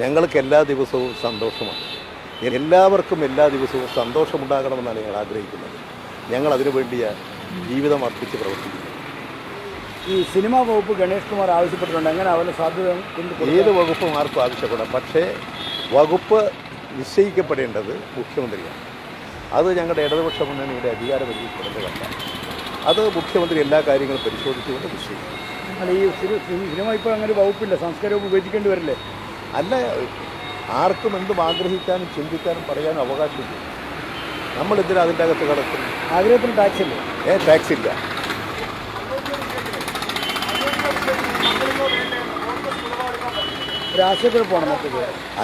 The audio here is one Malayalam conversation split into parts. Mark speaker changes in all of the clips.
Speaker 1: ഞങ്ങൾക്ക് എല്ലാ ദിവസവും സന്തോഷമാണ്. എല്ലാവർക്കും എല്ലാ ദിവസവും സന്തോഷമുണ്ടാകണമെന്നാണ് ഞങ്ങൾ ആഗ്രഹിക്കുന്നത്. ഞങ്ങൾ അതിനു വേണ്ടിയ ജീവിതം അർപ്പിച്ച് പ്രവർത്തിക്കുന്നു
Speaker 2: ഈ സിനിമാ വകുപ്പ് ഗണേഷ് കുമാർ ആവശ്യപ്പെട്ടിട്ടുണ്ട്. എങ്ങനെ അവന് സാധ്യത?
Speaker 1: ഏത് വകുപ്പും ആർക്കും ആവശ്യപ്പെടാം. പക്ഷേ വകുപ്പ് നിശ്ചയിക്കപ്പെടേണ്ടത് മുഖ്യമന്ത്രിയാണ്. അത് ഞങ്ങളുടെ ഇടതുപക്ഷ മുന്നണിയുടെ അധികാരപരിധിപ്പെടുന്നതല്ല അത് മുഖ്യമന്ത്രി എല്ലാ കാര്യങ്ങളും പരിശോധിച്ചുകൊണ്ട് നിശ്ചയിക്കും.
Speaker 2: അല്ല ഈ സിനി- സിനി- സിനിമ ഇപ്പോൾ അങ്ങനെ വകുപ്പില്ല. സംസ്കാര വകുപ്പ് ഉപയോഗിക്കേണ്ടി വരില്ലേ?
Speaker 1: അല്ല ആർക്കും എന്തും ആഗ്രഹിക്കാനും ചിന്തിക്കാനും പറയാനും അവകാശമില്ല. നമ്മളെന്തിനാ അതിന്റെ അകത്ത് കിടക്കുന്നു
Speaker 2: ആഗ്രഹത്തിന് ടാക്സ് ഇല്ല?
Speaker 1: ഏ ടാക്സ് ഇല്ല.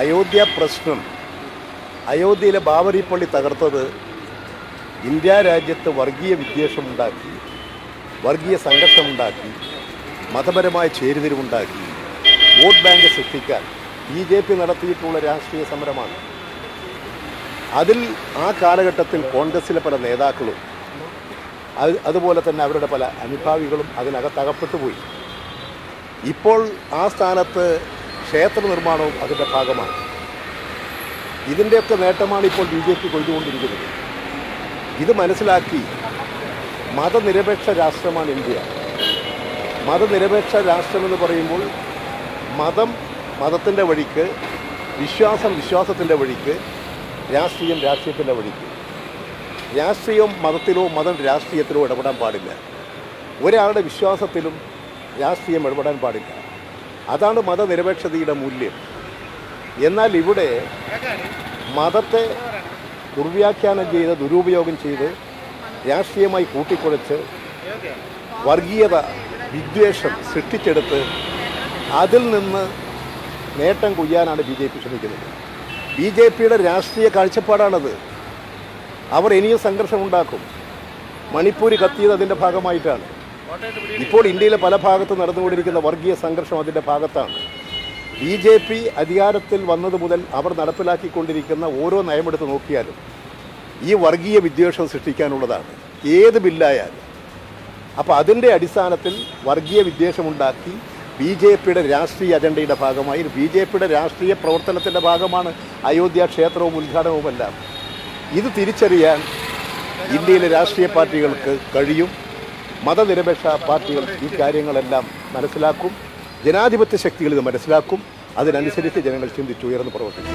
Speaker 1: അയോധ്യ പ്രശ്നം. അയോധ്യയിലെ ബാബരി പള്ളി തകർത്തത് ഇന്ത്യ രാജ്യത്ത് വർഗീയ വിദ്വേഷമുണ്ടാക്കി വർഗീയ സംഘർഷമുണ്ടാക്കി മതപരമായ ചേരുതിരിവുണ്ടാക്കി വോട്ട് ബാങ്ക് സൃഷ്ടിക്കാൻ ബി ജെ പി നടത്തിയിട്ടുള്ള രാഷ്ട്രീയ സമരമാണ്. അതിൽ ആ കാലഘട്ടത്തിൽ കോൺഗ്രസിലെ പല നേതാക്കളും അത് അതുപോലെ തന്നെ അവരുടെ പല അനുഭാവികളും അതിനകത്ത് അകപ്പെട്ടു പോയി. ഇപ്പോൾ ആ സ്ഥാനത്ത് ക്ഷേത്ര നിർമ്മാണവും അതിന്റെ ഭാഗമാണ്. ഇതിന്റെയൊക്കെ നേട്ടമാണ് ഇപ്പോൾ ബി ജെ പി കൊയ്തുകൊണ്ടിരിക്കുന്നത്. ഇത് മനസ്സിലാക്കി മതനിരപേക്ഷ രാഷ്ട്രമാണ് ഇന്ത്യ. മതനിരപേക്ഷ രാഷ്ട്രമെന്ന് പറയുമ്പോൾ മതം മതത്തിന്റെ വഴിക്ക് വിശ്വാസം വിശ്വാസത്തിന്റെ വഴിക്ക് രാഷ്ട്രീയം രാഷ്ട്രീയത്തിന്റെ വഴിക്ക്. രാഷ്ട്രീയം മതത്തിലോ മതം രാഷ്ട്രീയത്തിലോ ഇടപെടാൻ പാടില്ല. ഒരാളുടെ വിശ്വാസത്തിലും രാഷ്ട്രീയം ഇടപെടാൻ പാടില്ല. അതാണ് മതനിരപേക്ഷതയുടെ മൂല്യം. എന്നാൽ ഇവിടെ മതത്തെ ദുർവ്യാഖ്യാനം ചെയ്ത് ദുരുപയോഗം ചെയ്ത് രാഷ്ട്രീയമായി കൂട്ടിക്കുഴച്ച് വർഗീയത വിദ്വേഷം സൃഷ്ടിച്ചെടുത്ത് അതിൽ നിന്ന് നേട്ടം കൊയ്യാനാണ് ബി ജെ പി ശ്രമിക്കുന്നത്. ബി ജെ പിയുടെ രാഷ്ട്രീയ കാഴ്ചപ്പാടാണത്. അവർ ഇനിയും സംഘർഷം ഉണ്ടാക്കും. മണിപ്പൂര് കത്തിയത് അതിന്റെ ഭാഗമായിട്ടാണ്. ഇപ്പോൾ ഇന്ത്യയിലെ പല ഭാഗത്ത് നടന്നുകൊണ്ടിരിക്കുന്ന വർഗീയ സംഘർഷം അതിന്റെ ഭാഗത്താണ്. ബി ജെ പി അധികാരത്തിൽ വന്നത് മുതൽ അവർ നടപ്പിലാക്കിക്കൊണ്ടിരിക്കുന്ന ഓരോ നയമെടുത്ത് നോക്കിയാലും ഈ വർഗീയ വിദ്വേഷം സൃഷ്ടിക്കാനുള്ളതാണ്. ഏത് ബില്ലായാലും. അപ്പോൾ അതിന്റെ അടിസ്ഥാനത്തിൽ വർഗീയ വിദ്വേഷമുണ്ടാക്കി ബി ജെ പിയുടെ രാഷ്ട്രീയ അജണ്ടയുടെ ഭാഗമായി. ബി ജെ പിയുടെ രാഷ്ട്രീയ പ്രവർത്തനത്തിന്റെ ഭാഗമാണ്. അയോധ്യ ക്ഷേത്രവും ഉദ്ഘാടനവുമെല്ലാം ഇത് തിരിച്ചറിയാൻ ഇന്ത്യയിലെ രാഷ്ട്രീയ പാർട്ടികൾക്ക് കഴിയും. മതനിരപേക്ഷ പാർട്ടികൾ ഈ കാര്യങ്ങളെല്ലാം മനസ്സിലാക്കും. ജനാധിപത്യ ശക്തികൾ ഇത് മനസ്സിലാക്കും. അതിനനുസരിച്ച് ജനങ്ങൾ ചിന്തിച്ചുയർന്ന് പ്രവർത്തിക്കും.